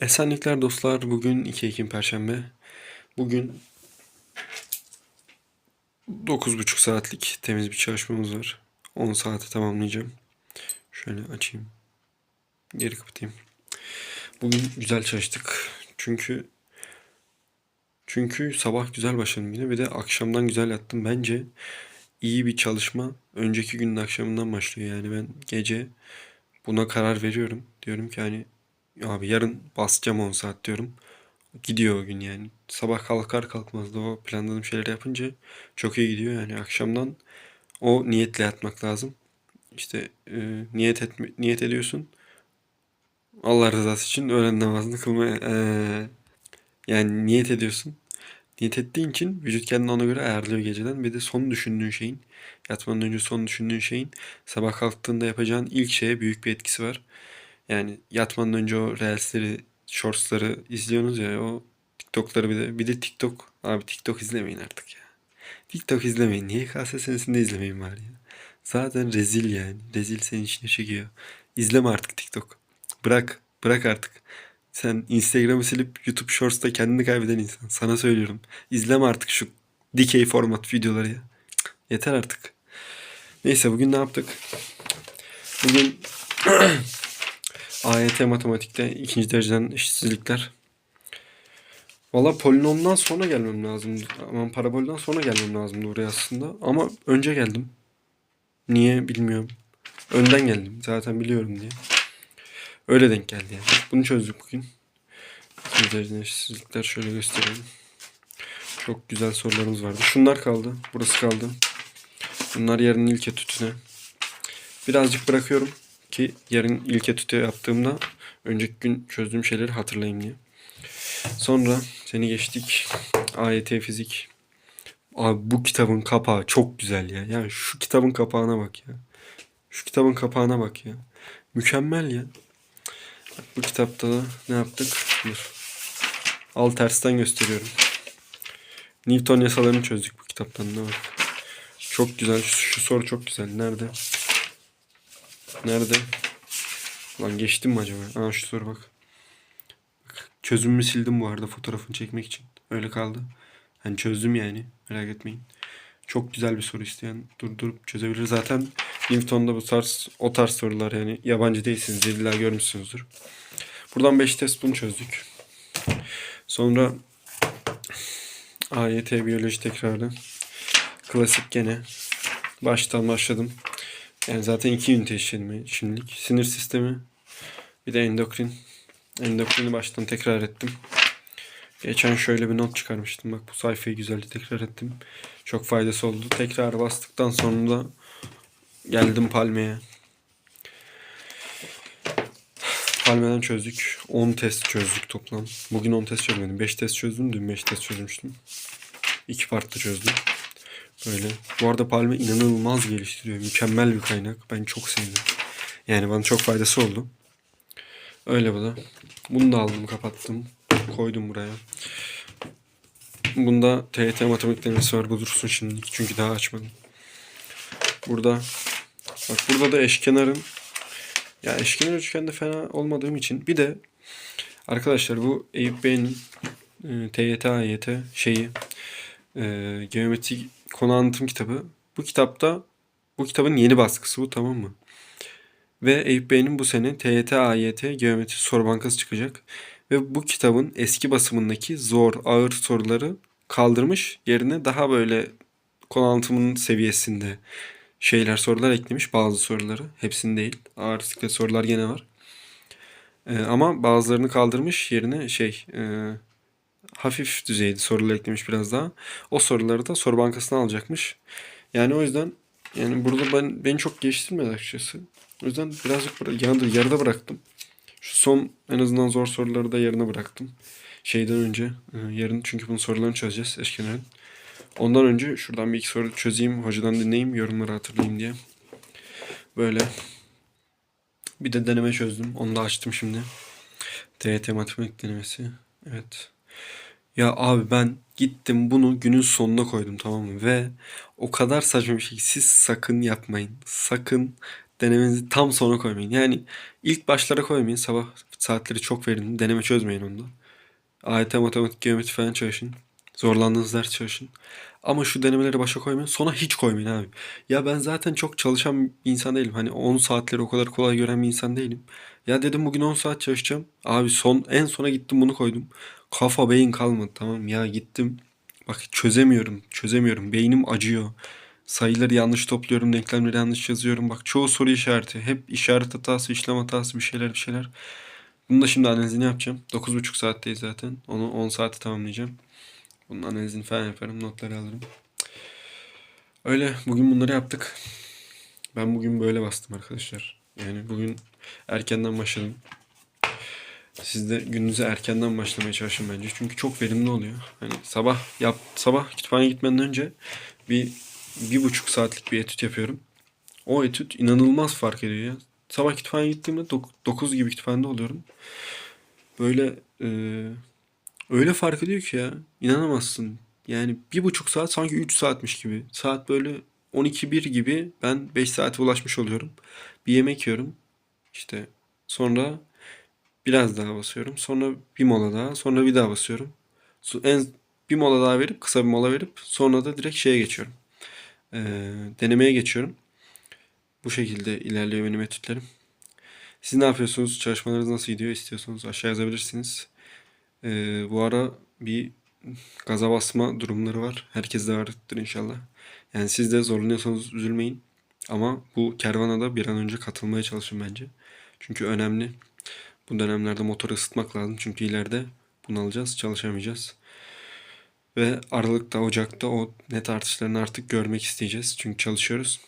Esenlikler dostlar. Bugün 2 Ekim Perşembe. Bugün 9,5 saatlik temiz bir çalışmamız var. 10 saati tamamlayacağım. Şöyle açayım. Geri kapatayım. Bugün güzel çalıştık. Çünkü çünkü sabah güzel başladım yine. Bir de akşamdan güzel yattım. Bence iyi bir çalışma önceki günün akşamından başlıyor. Yani ben gece buna karar veriyorum. Diyorum ki hani abi yarın basacağım 10 saat diyorum. Gidiyor o gün yani. Sabah kalkar kalkmaz da o planladığım şeyleri yapınca çok iyi gidiyor yani. Akşamdan o niyetle yatmak lazım. İşte e, niyet etme, niyet ediyorsun. Allah rızası için öğlen namazını kılmaya e, yani niyet ediyorsun. Niyet ettiğin için vücut kendini ona göre ayarlıyor geceden. Bir de son düşündüğün şeyin, yatmadan önce son düşündüğün şeyin sabah kalktığında yapacağın ilk şeye büyük bir etkisi var. Yani yatmadan önce o reelsleri, shortsları izliyorsunuz ya o TikTok'ları bir de bir de TikTok. Abi TikTok izlemeyin artık ya. TikTok izlemeyin. YKS senesinde izlemeyin var ya. Zaten rezil yani. Rezil senin içine çekiyor. İzleme artık TikTok. Bırak. Bırak artık. Sen Instagram'ı silip YouTube Shorts'ta kendini kaybeden insan. Sana söylüyorum. İzleme artık şu dikey format videoları ya. Yeter artık. Neyse bugün ne yaptık? Bugün AYT matematikte ikinci dereceden eşitsizlikler. Valla polinomdan sonra gelmem lazım. Aman parabolden sonra gelmem lazımdı oraya aslında. Ama önce geldim. Niye bilmiyorum. Önden geldim. Zaten biliyorum diye. Öyle denk geldi yani. Bunu çözdük bugün. İkinci dereceden eşitsizlikler şöyle göstereyim. Çok güzel sorularımız vardı. Şunlar kaldı. Burası kaldı. Bunlar yarın ilk etütüne. Birazcık bırakıyorum ki yarın ilk etütü yaptığımda önceki gün çözdüğüm şeyleri hatırlayayım diye. Sonra seni geçtik. AYT fizik. Abi bu kitabın kapağı çok güzel ya. Yani şu kitabın kapağına bak ya. Şu kitabın kapağına bak ya. Mükemmel ya. Bu kitapta da ne yaptık? Dur. Al tersten gösteriyorum. Newton yasalarını çözdük bu kitaptan da bak. Çok güzel. Şu, şu soru çok güzel. Nerede? Nerede? Lan geçtim mi acaba? Aa şu soru bak. Bak, Çözümümü sildim bu arada fotoğrafını çekmek için. Öyle kaldı. Hani çözdüm yani. Merak etmeyin. Çok güzel bir soru isteyen durdurup çözebilir. Zaten Newton'da bu tarz o tarz sorular yani yabancı değilsiniz. illa görmüşsünüzdür. Buradan 5 test bunu çözdük. Sonra AYT biyoloji tekrarı. Klasik gene. Baştan başladım. Yani zaten iki ünite işledim şimdilik. Sinir sistemi. Bir de endokrin. Endokrini baştan tekrar ettim. Geçen şöyle bir not çıkarmıştım. Bak bu sayfayı güzelce tekrar ettim. Çok faydası oldu. Tekrar bastıktan sonra da geldim Palme'ye. Palme'den çözdük. 10 test çözdük toplam. Bugün 10 test çözmedim. 5 test çözdüm. Dün 5 test çözmüştüm. 2 partta çözdüm. Böyle. Bu arada Palme inanılmaz geliştiriyor. Mükemmel bir kaynak. Ben çok sevdim. Yani bana çok faydası oldu. Öyle bu da. Bunu da aldım kapattım. Koydum buraya. Bunda TYT matematik denemesi var. Bu dursun şimdilik. Çünkü daha açmadım. Burada bak burada da eşkenarın ya eşkenar üçgende fena olmadığım için bir de arkadaşlar bu Eyüp Bey'in e, TYT AYT şeyi e, geometri konu anlatım kitabı. Bu kitapta bu kitabın yeni baskısı bu tamam mı? Ve Eyüp Bey'in bu sene TYT AYT geometri soru bankası çıkacak. Ve bu kitabın eski basımındaki zor, ağır soruları kaldırmış. Yerine daha böyle konu anlatımının seviyesinde şeyler, sorular eklemiş. Bazı soruları. Hepsini değil. Ağır sorular gene var. Ee, ama bazılarını kaldırmış. Yerine şey e, hafif düzeyde sorular eklemiş biraz daha. O soruları da soru bankasına alacakmış. Yani o yüzden yani burada ben beni çok geliştirmedi açıkçası. O yüzden birazcık yarıda, yarıda bıraktım. Şu son en azından zor soruları da yarına bıraktım. Şeyden önce e, yarın çünkü bunun sorularını çözeceğiz eşkenarın. Ondan önce şuradan bir iki soru çözeyim, hocadan dinleyeyim, yorumları hatırlayayım diye. Böyle. Bir de deneme çözdüm. Onu da açtım şimdi. TYT matematik denemesi. Evet. Ya abi ben gittim bunu günün sonuna koydum tamam mı? Ve o kadar saçma bir şey ki siz sakın yapmayın. Sakın denemenizi tam sona koymayın. Yani ilk başlara koymayın. Sabah saatleri çok verin. Deneme çözmeyin onda. AYT, matematik, geometri falan çalışın. Zorlandığınız ders çalışın. Ama şu denemeleri başa koymayın. Sona hiç koymayın abi. Ya ben zaten çok çalışan bir insan değilim. Hani 10 saatleri o kadar kolay gören bir insan değilim. Ya dedim bugün 10 saat çalışacağım. Abi son en sona gittim bunu koydum. Kafa beyin kalmadı tamam ya gittim. Bak çözemiyorum. Çözemiyorum. Beynim acıyor. Sayıları yanlış topluyorum. Denklemleri yanlış yazıyorum. Bak çoğu soru işareti. Hep işaret hatası, işlem hatası bir şeyler bir şeyler. Bunu da şimdi analizini yapacağım. 9,5 saatteyiz zaten. Onu 10 saate tamamlayacağım. Bunun analizini falan yaparım. Notları alırım. Öyle bugün bunları yaptık. Ben bugün böyle bastım arkadaşlar. Yani bugün erkenden başladım. Siz de gününüze erkenden başlamaya çalışın bence. Çünkü çok verimli oluyor. Hani sabah yap sabah kütüphaneye gitmeden önce bir bir buçuk saatlik bir etüt yapıyorum. O etüt inanılmaz fark ediyor ya. Sabah kütüphaneye gittiğimde 9 gibi kütüphanede oluyorum. Böyle e, öyle fark ediyor ki ya. İnanamazsın. Yani bir buçuk saat sanki 3 saatmiş gibi. Saat böyle 12-1 gibi ben 5 saate ulaşmış oluyorum. Bir yemek yiyorum. İşte sonra biraz daha basıyorum. Sonra bir mola daha. Sonra bir daha basıyorum. En bir mola daha verip kısa bir mola verip sonra da direkt şeye geçiyorum. Ee, denemeye geçiyorum. Bu şekilde ilerliyor benim etütlerim. Siz ne yapıyorsunuz? Çalışmalarınız nasıl gidiyor? İstiyorsanız aşağı yazabilirsiniz. Ee, bu ara bir gaza basma durumları var. Herkes de vardır inşallah. Yani siz de zorlanıyorsanız üzülmeyin. Ama bu kervana da bir an önce katılmaya çalışın bence. Çünkü önemli. Bu dönemlerde motoru ısıtmak lazım. Çünkü ileride bunu alacağız, çalışamayacağız. Ve Aralık'ta, Ocak'ta o net artışlarını artık görmek isteyeceğiz. Çünkü çalışıyoruz.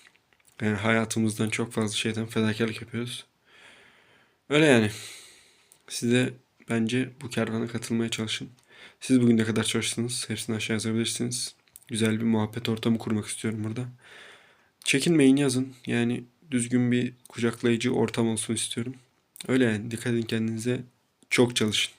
Yani hayatımızdan çok fazla şeyden fedakarlık yapıyoruz. Öyle yani. Siz bence bu kervana katılmaya çalışın. Siz bugün ne kadar çalıştınız? Hepsini aşağı yazabilirsiniz. Güzel bir muhabbet ortamı kurmak istiyorum burada. Çekinmeyin yazın. Yani düzgün bir kucaklayıcı ortam olsun istiyorum. Öyle yani. Dikkat edin kendinize. Çok çalışın.